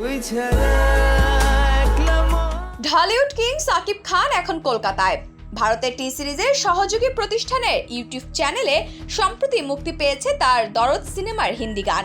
তুই ঢালিউড কিং সাকিব খান এখন কলকাতায়। ভারতের টি সিরিজের সহযোগী প্রতিষ্ঠানের ইউটিউব চ্যানেলে সম্প্রতি মুক্তি পেয়েছে তার দরদ সিনেমার হিন্দি গান।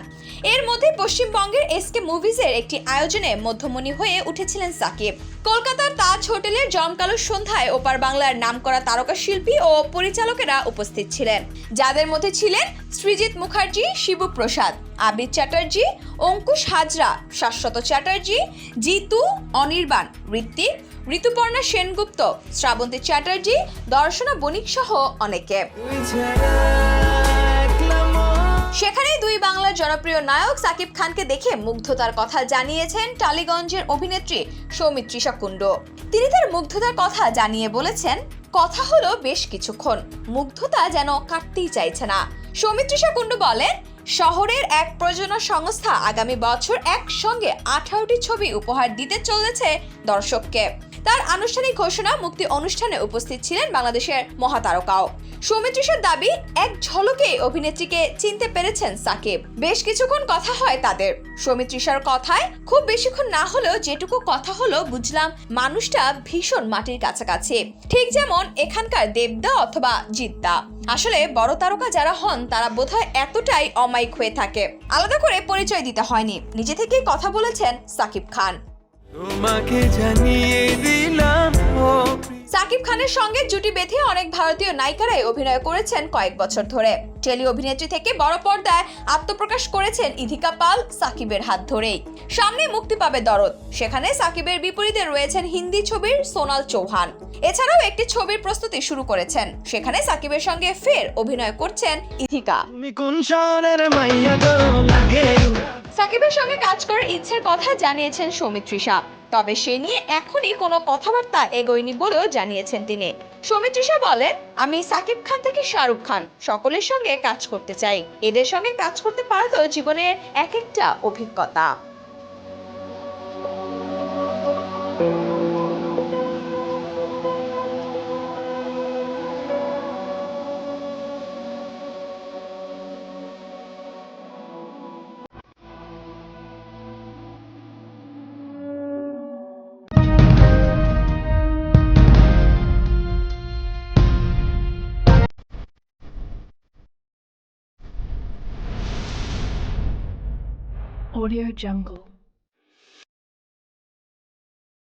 এর মধ্যে পশ্চিমবঙ্গের এসকে মুভিজের একটি আয়োজনে মধ্যমণি হয়ে উঠেছিলেন সাকিব। কলকাতার তাজ হোটেলের জমকালো সন্ধ্যায় ওপার বাংলার নামকরা তারকা শিল্পী ও পরিচালকেরা উপস্থিত ছিলেন। যাদের মধ্যে ছিলেন সৃজিত মুখার্জি, শিবু প্রসাদ, আবির চ্যাটার্জি, অঙ্কুশ হাজরা, শাশ্বত চ্যাটার্জি, জিতু, অনির্বাণ, ঋত্বিক ঋতুপর্ণা সেনগুপ্ত, শ্রাবন্তী চ্যাটার্জি, দর্শনা বণিক সহ অনেকে। তুই ছাড়া একলা মন সেখানে দুই বাংলার জনপ্রিয় নায়ক সাকিব খানকে দেখে মুগ্ধতার কথা জানিয়েছেন টালিগঞ্জের অভিনেত্রী সৌমিত্রিষা কুণ্ড তিনি তার মুগ্ধতার কথা জানিয়ে বলেছেন, কথা হলো বেশ কিছুক্ষণ, মুগ্ধতা যেন কাটতেই চাইছে না। সৌমিত্রিষা কুণ্ডু বলেন, শহরের এক প্রযোজনা সংস্থা আগামী বছর একসঙ্গে আঠারোটি ছবি উপহার দিতে চলেছে দর্শককে। তার আনুষ্ঠানিক ঘোষণা মুক্তি অনুষ্ঠানে উপস্থিত ছিলেন বাংলাদেশের মহাতারকাও। সৌমিত্রিষার দাবি, এক ঝলকে অভিনেত্রীকে চিনতে পেরেছেন সাকিব। বেশ কিছুক্ষণ কথা হয় তাদের। সৌমিত্রিষার কথায় খুব বেশিক্ষণ না হলেও যেটুকু কথা হলো বুঝলাম, মানুষটা ভীষণ মাটির কাছাকাছি। ঠিক যেমন এখানকার দেবদা অথবা জিদ্দা। আসলে বড় তারকা যারা হন, তারা বোধহয় এতটাই অমায়িক হয়ে থাকে। আলাদা করে পরিচয় দিতে হয়নি। নিজে থেকেই কথা বলেছেন সাকিব খান। তোমাকে জানিয়ে দিলাম ও সাকিব খানের সঙ্গে জুটি বেঁধে অনেক ভারতীয় নায়িকারাই অভিনয় করেছেন কয়েক বছর ধরে। টেলি অভিনেত্রী থেকে বড় পর্দায় আত্মপ্রকাশ করেছেন ইধিকা পাল সাকিবের হাত ধরেই। সামনে মুক্তি পাবে দরদ। সেখানে সাকিবের বিপরীতে রয়েছেন হিন্দি ছবির সোনাল চৌহান। এছাড়াও একটি ছবির প্রস্তুতি শুরু করেছেন। সেখানে সাকিবের সঙ্গে ফের অভিনয় করছেন ইধিকা। সাকিবের সঙ্গে কাজ করার ইচ্ছের কথা জানিয়েছেন সৌমিত্রিষা তবে সে নিয়ে এখনই কোনো কথাবার্তা এগোয়নি বলেও জানিয়েছেন তিনি। সৌমিত্রিষা বলেন, আমি সাকিব খান থেকে শাহরুখ খান, সকলের সঙ্গে কাজ করতে চাই। এদের সঙ্গে কাজ করতে পারা তো জীবনের এক একটা অভিজ্ঞতা। Audio Jungle.